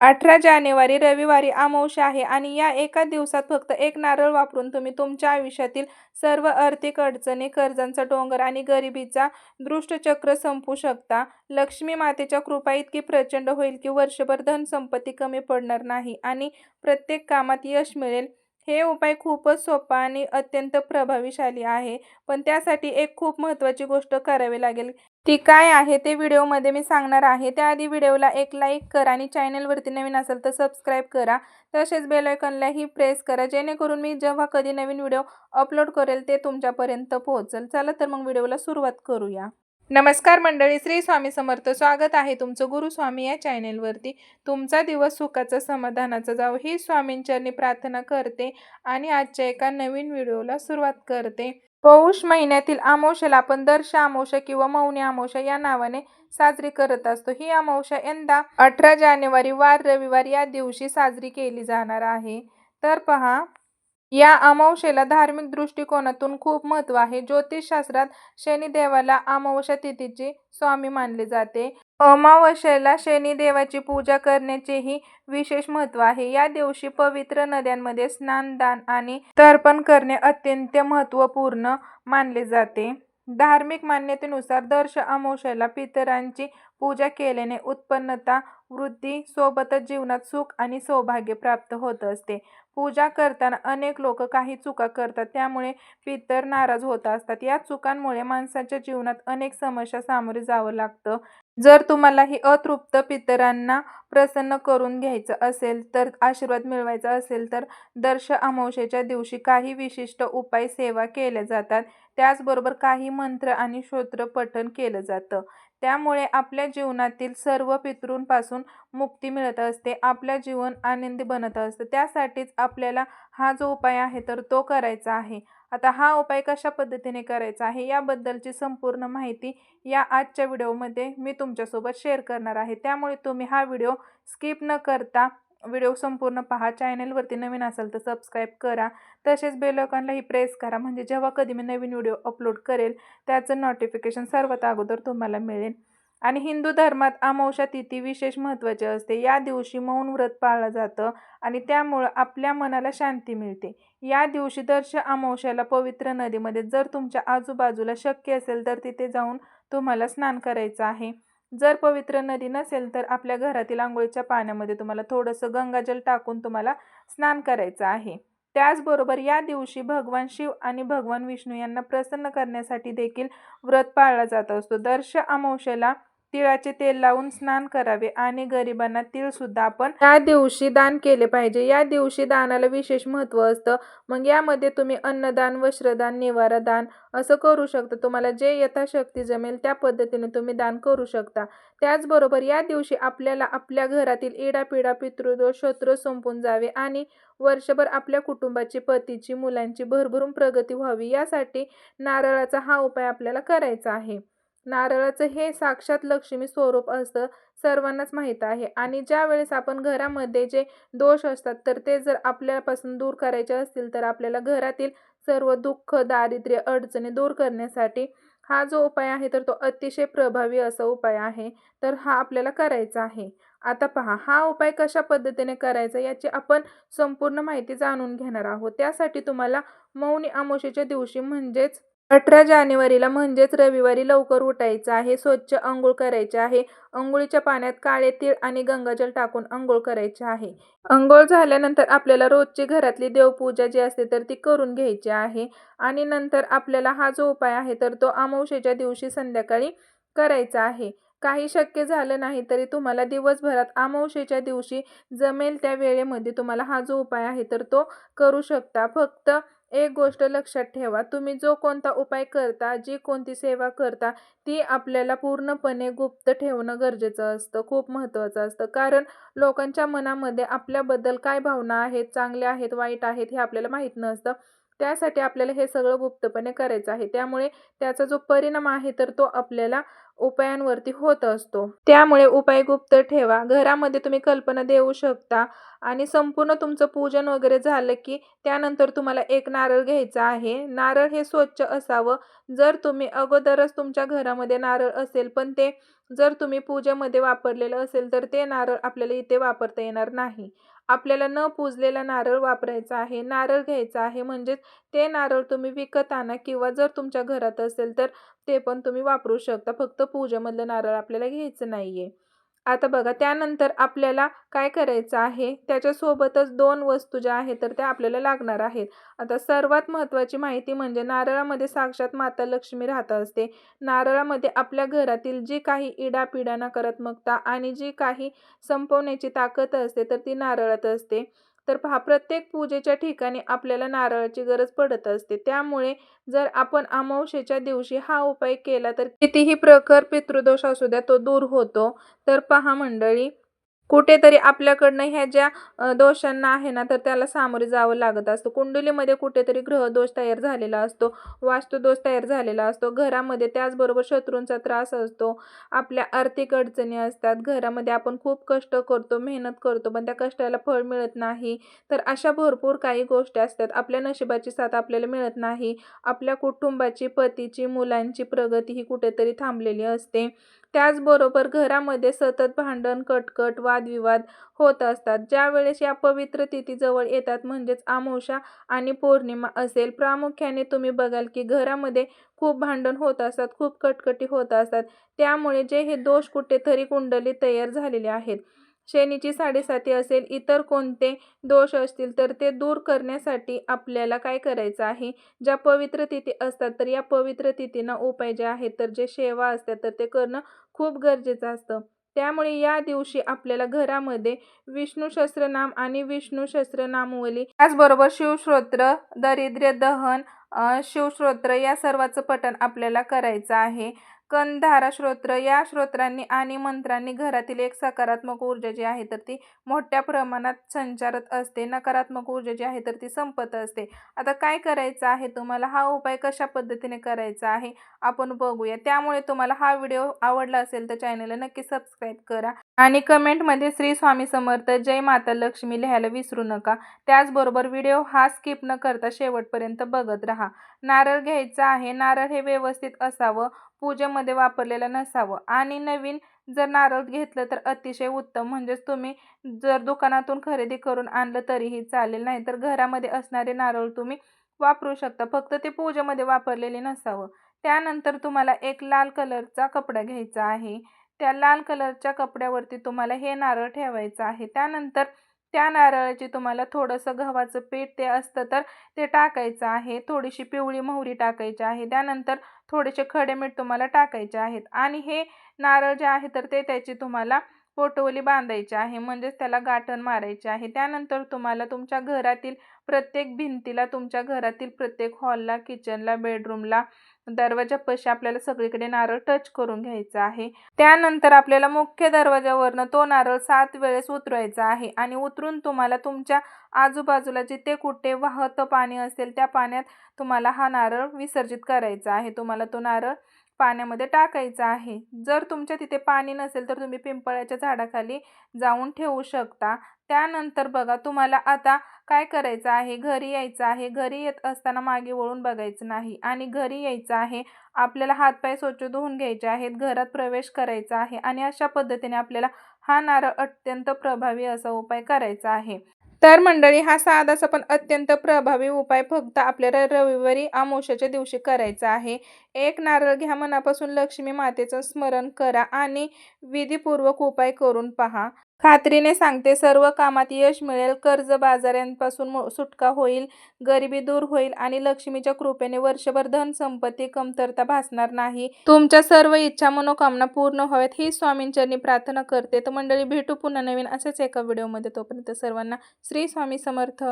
अठरा जानेवारी रविवारी अमावस्या आहे आणि या एका दिवसात फक्त एक नारळ वापरून तुम्ही तुमच्या आयुष्यातील सर्व आर्थिक अडचणी, कर्जांचा डोंगर आणि गरिबीचा दृष्टचक्र संपू शकता. लक्ष्मी मातेच्या कृपा इतकी प्रचंड होईल की वर्षभर धनसंपत्ती कमी पडणार नाही आणि प्रत्येक कामात यश मिळेल. हे उपाय खूपच सोपा आणि अत्यंत प्रभावीशाली आहे. पण त्यासाठी एक खूप महत्त्वाची गोष्ट करावी लागेल. ती काय आहे ते व्हिडिओमध्ये मी सांगणार आहे. त्याआधी व्हिडिओला एक लाईक करा आणि चॅनलवरती नवीन असेल तर सबस्क्राईब करा. तसेच बेलायकॉनलाही प्रेस करा जेणेकरून मी जेव्हा कधी नवीन व्हिडिओ अपलोड करेल ते तुमच्यापर्यंत पोहोचेल. चला तर मग व्हिडिओला सुरुवात करूया. नमस्कार मंडळी, श्री स्वामी समर्थ. स्वागत आहे तुमचं गुरुस्वामी या चॅनेलवरती. तुमचा दिवस सुखाचा, समाधानाचा जावं ही स्वामींचरणी प्रार्थना करते आणि आजच्या एका नवीन व्हिडिओला सुरुवात करते. पौष महिन्यातील अमावस्येला आपण दर्श अमावस्या किंवा मौनी अमावस्या या नावाने साजरी करत असतो. ही अमावस्या यंदा अठरा जानेवारी वार रविवार या दिवशी साजरी केली जाणार आहे. तर पहा या अमावस्येला धार्मिक दृष्टिकोनातून खूप महत्त्व आहे. ज्योतिषशास्त्रात शनिदेवाला अमावस्या तिथीचे स्वामी मानले जाते. अमावस्येला शनिदेवाची पूजा करण्याचेही विशेष महत्त्व आहे. या दिवशी पवित्र नद्यांमध्ये स्नान, दान आणि तर्पण करणे अत्यंत महत्त्वपूर्ण मानले जाते. धार्मिक मान्यतेनुसार दर अमावस्येला पितरांची पूजा केल्याने उत्पन्नता, वृद्धी सोबतच जीवनात सुख आणि सौभाग्य प्राप्त होत असते. पूजा करताना अनेक लोक काही चुका करतात त्यामुळे पितर नाराज होत असतात. या चुकांमुळे माणसाच्या जीवनात अनेक समस्या सामोरे जावं लागतं. जर तुम्हाला ही अतृप्त पितरांना प्रसन्न करून घ्यायचं असेल तर आशीर्वाद मिळवायचा असेल तर दर्श अमावशेच्या दिवशी काही विशिष्ट उपाय सेवा केल्या जातात. त्याचबरोबर काही मंत्र आणि स्तोत्र पठण केलं जातं. त्यामुळे आपल्या जीवनातील सर्व पितृंपासून मुक्ती मिळत असते. आपलं जीवन आनंदी बनत असतं. त्यासाठीच आपल्याला हा जो उपाय आहे तर तो करायचा आहे. आता हा उपाय कशा पद्धतीने करायचा आहे याबद्दलची संपूर्ण माहिती या आजच्या व्हिडिओमध्ये मी तुमच्यासोबत शेअर करणार आहे. त्यामुळे तुम्ही हा व्हिडिओ स्किप न करता व्हिडिओ संपूर्ण पहा. चॅनलवरती नवीन असाल तर सबस्क्राईब करा. तसेच बेल प्रेस करा म्हणजे जेव्हा कधी मी नवीन व्हिडिओ अपलोड करेल त्याचं नोटिफिकेशन सर्वात अगोदर तुम्हाला मिळेल. आणि हिंदू धर्मात अमावस्या तिथी विशेष महत्त्वाची असते. या दिवशी मौन व्रत पाळलं जातं आणि त्यामुळं आपल्या मनाला शांती मिळते. या दिवशी दर्श अमावश्याला पवित्र नदीमध्ये जर तुमच्या आजूबाजूला शक्य असेल तर तिथे जाऊन तुम्हाला स्नान करायचं आहे. जर पवित्र नदी नसेल तर आपल्या घरातील आंघोळीच्या पाण्यामध्ये तुम्हाला थोडंसं गंगाजल टाकून तुम्हाला स्नान करायचं आहे. त्याचबरोबर या दिवशी भगवान शिव आणि भगवान विष्णू यांना प्रसन्न करण्यासाठी देखील व्रत पाळला जात असतो. दर्श अमावशेला तिळाचे तेल लावून स्नान करावे आणि गरिबांना तीळसुद्धा आपण या दिवशी दान केले पाहिजे. या दिवशी दानाला विशेष महत्त्व असतं. मग यामध्ये तुम्ही अन्नदान, वस्त्रदान, निवारा दान असं करू शकता. तुम्हाला जे यथाशक्ती जमेल त्या पद्धतीने तुम्ही दान करू शकता. त्याचबरोबर या दिवशी आपल्याला आपल्या घरातील इडापिडा, पितृदोष, शत्रू संपून जावे आणि वर्षभर आपल्या कुटुंबाची, पतीची, मुलांची भरभरून प्रगती व्हावी यासाठी नारळाचा हा उपाय आपल्याला करायचा आहे. नारळाचं हे साक्षात लक्ष्मी स्वरूप असतं सर्वांनाच माहीत आहे आणि ज्यावेळेस आपण घरामध्ये जे दोष असतात तर ते जर आपल्यापासून दूर करायचे असतील तर आपल्याला घरातील सर्व दुःख, दारिद्र्य, अडचणी दूर करण्यासाठी हा जो उपाय आहे तर तो अतिशय प्रभावी असा उपाय आहे. तर हा आपल्याला करायचा आहे. आता पहा हा उपाय कशा पद्धतीने करायचा याची आपण संपूर्ण माहिती जाणून घेणार आहोत. त्यासाठी तुम्हाला मौनी अमावस्येच्या दिवशी म्हणजेच अठरा जानेवारीला म्हणजेच रविवारी लवकर उठायचं आहे. स्वच्छ अंघोळ करायचे आहे. अंघोळीच्या पाण्यात काळे तीळ आणि गंगाजल टाकून अंघोळ करायचे आहे. अंघोळ झाल्यानंतर आपल्याला रोजची घरातली देवपूजा जी असते तर ती करून घ्यायची आहे आणि नंतर आपल्याला हा जो उपाय आहे तर तो अमावशेच्या दिवशी संध्याकाळी करायचा आहे. काही शक्य झालं नाही तरी तुम्हाला दिवसभरात अमावशेच्या दिवशी जमेल त्या वेळेमध्ये तुम्हाला हा जो उपाय आहे तर तो करू शकता. फक्त एक गोष्ट लक्षात ठेवा, तुम्ही जो कोणता उपाय करता, जी कोणती सेवा करता ती आपल्याला पूर्णपणे गुप्त ठेवणं गरजेचं असतं. खूप महत्त्वाचं असतं. कारण लोकांच्या मनामध्ये आपल्याबद्दल काय भावना आहेत, चांगल्या आहेत, वाईट आहेत हे आपल्याला माहीत नसतं. त्यासाठी आपल्याला हे सगळं गुप्तपणे करायचं आहे. त्यामुळे त्याचा जो परिणाम आहे तर तो आपल्याला उपायांवरती होत असतो. त्यामुळे उपाय गुप्त ठेवा. घरामध्ये तुम्ही कल्पना देऊ शकता आणि संपूर्ण तुमचं पूजन वगैरे झालं की त्यानंतर तुम्हाला एक नारळ घ्यायचा आहे. नारळ हे स्वच्छ असावं. जर तुम्ही अगोदरच तुमच्या घरामध्ये नारळ असेल पण ते जर तुम्ही पूजेमध्ये वापरलेलं असेल तर ते नारळ आपल्याला इथे वापरता येणार नाही आपल्याला न पूजलेला नारळ वापरायचा आहे नारळ घ्यायचा आहे म्हणजेच ते नारळ तुम्ही विकत आणा किंवा जर तुमच्या घरात असेल तर ते पण तुम्ही वापरू शकता. फक्त पूजेमधलं नारळ आपल्याला घ्यायचं नाही आहे आता बघा त्यानंतर आपल्याला काय करायचं आहे? त्याच्यासोबतच दोन वस्तू ज्या आहेत तर त्या आपल्याला लागणार आहेत. आता सर्वात महत्त्वाची माहिती म्हणजे नारळामध्ये साक्षात माता लक्ष्मी राहत असते. नारळामध्ये आपल्या घरातील जी काही इडापिडा नकारात्मकता आणि जी काही संपवण्याची ताकद असते तर ती नारळात असते. तर पहा प्रत्येक पूजेच्या ठिकाणी आपल्याला नारळाची गरज पडत असते. त्यामुळे जर आपण अमावशेच्या दिवशी हा उपाय केला तर कितीही प्रखर पितृदोष असू द्या तो दूर होतो. तर पहा मंडळी कुठेतरी आपल्याकडनं ह्या ज्या दोषांना आहे ना तर त्याला सामोरे जावं लागत असतं. कुंडलीमध्ये कुठेतरी ग्रहदोष तयार झालेला असतो वास्तुदोष तयार झालेला असतो. घरामध्ये त्याचबरोबर शत्रूंचा त्रास असतो. आपल्या आर्थिक अडचणी असतात. घरामध्ये आपण खूप कष्ट करतो मेहनत करतो पण त्या कष्टाला फळ मिळत नाही. तर अशा भरपूर काही गोष्टी असतात. आपल्या नशिबाची साथ आपल्याला मिळत नाही. आपल्या कुटुंबाची पतीची मुलांची प्रगती ही कुठेतरी थांबलेली असते. त्याचबरोबर घरामध्ये सतत भांडण कटकट वादविवाद होत असतात. ज्या वेळेस या पवित्र तिथी जवळ येतात म्हणजेच अमावस्या आणि पौर्णिमा असेल प्रामुख्याने तुम्ही बघाल की घरामध्ये खूप भांडण होत असतात खूप कटकटी होत असतात. त्यामुळे जे हे दोष कुठेतरी कुंडली तयार झालेले आहेत. शनीची साडेसाती असेल इतर कोणते दोष असतील तर ते दूर करण्यासाठी आपल्याला काय करायचं आहे? ज्या पवित्र तिथी असतात तर या पवित्र तिथींना उपाय जे आहेत तर जे सेवा असतात तर ते करणं खूप गरजेचं असतं. त्यामुळे या दिवशी आपल्याला घरामध्ये विष्णू सहस्रनाम आणि विष्णू सहस्रनामवली त्याचबरोबर शिवश्रोत्र दरिद्र्य दहन शिवश्रोत्र या सर्वाचं पठण आपल्याला करायचं आहे. कंधारा श्रोत्र या श्रोत्रांनी आणि मंत्रांनी घरातील एक सकारात्मक ऊर्जा जी आहे तर ती मोठ्या प्रमाणात संचारत असते. नकारात्मक ऊर्जा जी आहे तर ती संपत असते. आता काय करायचं आहे तुम्हाला? हा उपाय कशा पद्धतीने करायचा आहे? आपण बघूया. त्यामुळे तुम्हाला हा व्हिडिओ आवडला असेल तर चॅनलला नक्की सबस्क्राईब करा आणि कमेंटमध्ये श्री स्वामी समर्थ जय माता लक्ष्मी लिहायला विसरू नका. त्याचबरोबर व्हिडिओ हा स्किप न करता शेवटपर्यंत बघत राहा. नारळ घ्यायचा आहे. नारळ हे व्यवस्थित असावं. पूजेमध्ये वापरलेलं नसावं. आणि नवीन जर नारळ घेतलं तर अतिशय उत्तम. म्हणजेच तुम्ही जर दुकानातून खरेदी करून आणलं तरीही चालेल. नाही तर घरामध्ये असणारे नारळ तुम्ही वापरू शकता. फक्त ते पूजेमध्ये वापरलेले नसावं. त्यानंतर तुम्हाला एक लाल कलरचा कपडा घ्यायचा आहे. त्या लाल कलरच्या कपड्यावरती तुम्हाला हे नारळ ठेवायचं आहे. त्यानंतर त्या नारळाची तुम्हाला थोडंसं गव्हाचं पीठ ते असतं तर ते टाकायचं आहे. थोडीशी पिवळी मोहरी टाकायची आहे. त्यानंतर थोडेसे खडे मीठ तुम्हाला टाकायचे आहेत. आणि हे नारळ जे आहे तर ते त्याची तुम्हाला पोटवली बांधायची आहे. म्हणजेच त्याला गाठण मारायचे आहे. त्यानंतर तुम्हाला तुमच्या घरातील प्रत्येक भिंतीला तुमच्या घरातील प्रत्येक हॉलला किचनला बेडरूमला दरवाजापाशी आपल्याला सगळीकडे नारळ टच करून घ्यायचा आहे. त्यानंतर आपल्याला मुख्य दरवाजावरनं तो नारळ सात वेळेस उतरवायचा आहे आणि उतरून तुम्हाला तुमच्या आजूबाजूला जिथे कुठे वाहतं पाणी असेल त्या पाण्यात तुम्हाला हा नारळ विसर्जित करायचा आहे. तुम्हाला तो नारळ पाण्यामध्ये टाकायचा आहे. जर तुमच्या तिथे पाणी नसेल तर तुम्ही पिंपळाच्या झाडाखाली जाऊन ठेवू शकता. त्यानंतर बघा तुम्हाला आता काय करायचं आहे? घरी यायचं आहे. घरी येत असताना मागे वळून बघायचं नाही आणि घरी यायचं आहे. आपल्याला हातपाय स्वच्छ धुवून घ्यायचे आहेत. घरात प्रवेश करायचा आहे आणि अशा पद्धतीने आपल्याला हा नारळ अत्यंत प्रभावी असा उपाय करायचा आहे. तर मंडळी हा साधासा पण अत्यंत प्रभावी उपाय फक्त आपल्याला रविवारी आमोशाच्या दिवशी करायचा आहे. एक नारळ घ्या मनापासून लक्ष्मी मातेचं स्मरण करा आणि विधीपूर्वक उपाय करून पहा. खात्रीने सांगते सर्व कामात यश मिळेल कर्जबाजाऱ्यांपासून मु- सुटका होईल गरिबी दूर होईल आणि लक्ष्मीच्या कृपेने वर्षभर धन संपत्ती कमतरता भासणार नाही. तुमच्या सर्व इच्छा मनोकामना पूर्ण व्हाव्यात ही स्वामींचरणी प्रार्थना करते. तर मंडळी भेटू पुन्हा नवीन असेच एका व्हिडिओमध्ये. तोपर्यंत सर्वांना श्री स्वामी समर्थ.